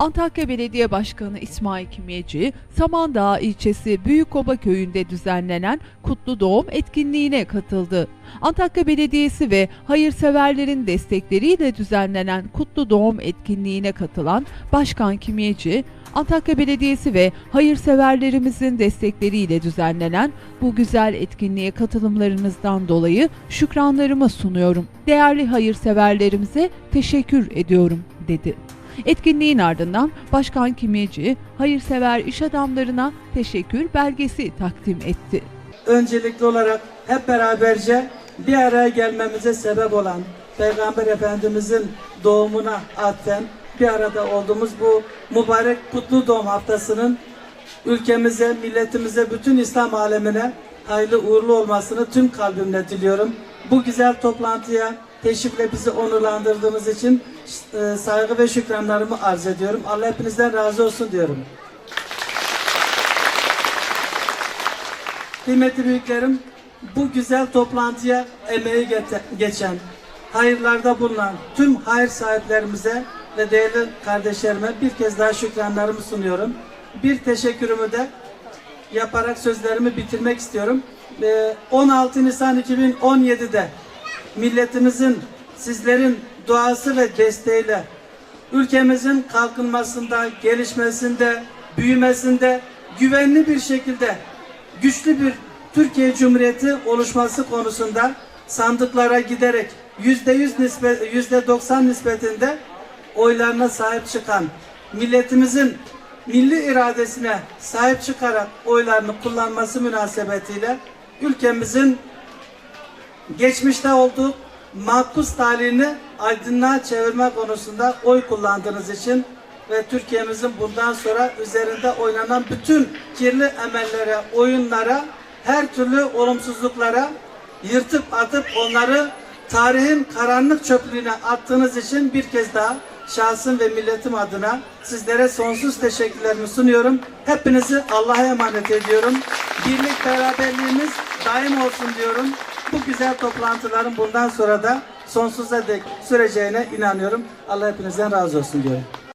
Antakya Belediye Başkanı İsmail Kimyeci, Samandağ ilçesi Büyükoba köyünde düzenlenen Kutlu Doğum etkinliğine katıldı. Antakya Belediyesi ve hayırseverlerin destekleriyle düzenlenen Kutlu Doğum etkinliğine katılan Başkan Kimyeci, Antakya Belediyesi ve hayırseverlerimizin destekleriyle düzenlenen bu güzel etkinliğe katılımlarınızdan dolayı şükranlarımı sunuyorum. Değerli hayırseverlerimize teşekkür ediyorum, dedi. Etkinliğin ardından Başkan Kimyeci, hayırsever iş adamlarına teşekkür belgesi takdim etti. öncelikli olarak hep beraberce bir araya gelmemize sebep olan Peygamber Efendimizin doğumuna atfen bir arada olduğumuz bu mübarek kutlu doğum haftasının ülkemize, milletimize, bütün İslam alemine hayırlı uğurlu olmasını tüm kalbimle diliyorum. Bu güzel toplantıya teşrifle bizi onurlandırdığınız için e, saygı ve şükranlarımı arz ediyorum. Allah hepinizden razı olsun diyorum. Kıymetli büyüklerim, bu güzel toplantıya emeği geçen, hayırlarda bulunan tüm hayır sahiplerimize ve değerli kardeşlerime bir kez daha şükranlarımı sunuyorum. Bir teşekkürümü de yaparak sözlerimi bitirmek istiyorum. Ee, 16 Nisan 2017'de milletimizin, sizlerin duası ve desteğiyle ülkemizin kalkınmasında, gelişmesinde, büyümesinde güvenli bir şekilde güçlü bir Türkiye Cumhuriyeti oluşması konusunda sandıklara giderek yüzde yüz nispet, yüzde doksan nispetinde oylarına sahip çıkan milletimizin milli iradesine sahip çıkarak oylarını kullanması münasebetiyle ülkemizin geçmişte olduğu makus talihini aydınlığa çevirme konusunda oy kullandığınız için ve Türkiye'mizin bundan sonra üzerinde oynanan bütün kirli emellere, oyunlara, her türlü olumsuzluklara yırtıp atıp onları tarihin karanlık çöplüğüne attığınız için bir kez daha şahsım ve milletim adına sizlere sonsuz teşekkürlerimi sunuyorum. Hepinizi Allah'a emanet ediyorum. Birlik beraberliğimiz daim olsun diyorum. Bu güzel toplantıların bundan sonra da sonsuza dek süreceğine inanıyorum. Allah hepinizden razı olsun diyorum.